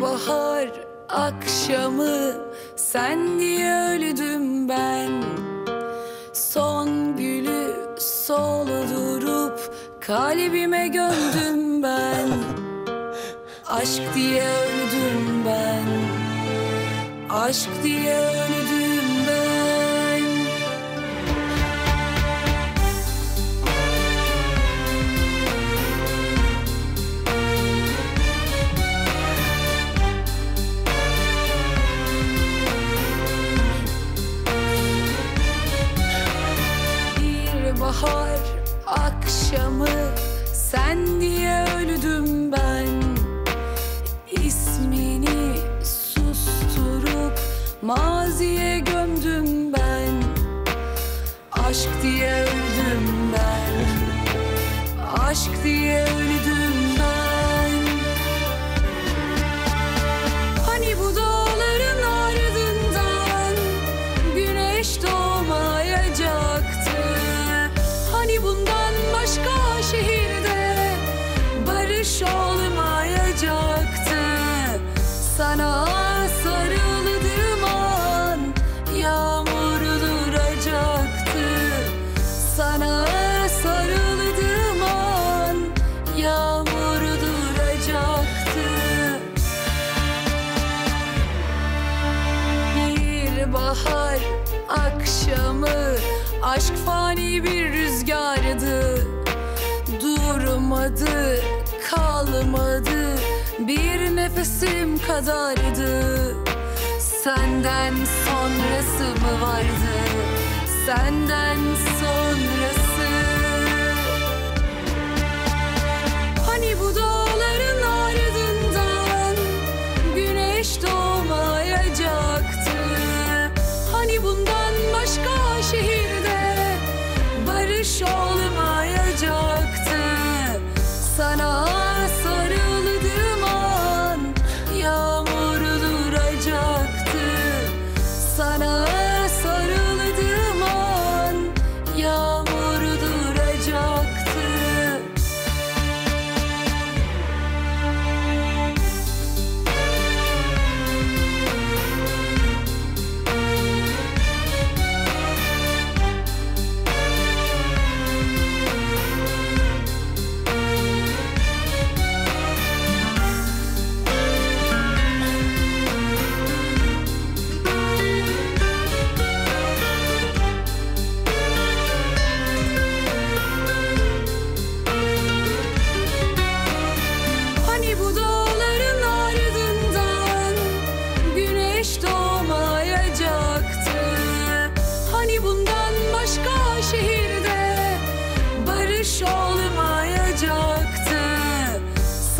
Bahar akşamı sen diye öldüm ben. Son gülü soldurup kalbime gömdüm ben. Aşk diye öldüm ben. Aşk diye öldüm maziye gömdüm ben. Aşk diye öldüm ben. Aşk diye öldüm yağmur duracaktı. Bir bahar akşamı Aşk fani bir rüzgardı. Durmadı, kalmadı Bir nefesim kadardı. Senden sonrası mı vardı? Senden sonrası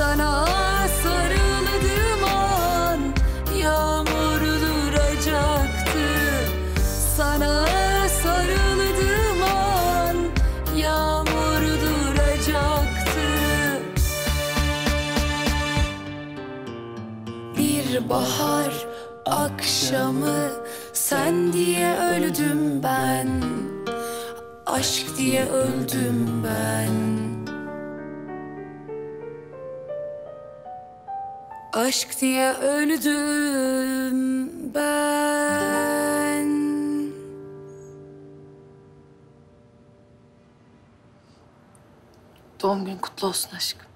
Sana sarıldığım an. Yağmur duracaktı. Sana sarıldığım an. Yağmur duracaktı. Bir bahar akşamı sen diye öldüm ben. Aşk diye öldüm ben Aşk diye öldüm ben Doğum günün kutlu olsun aşkım.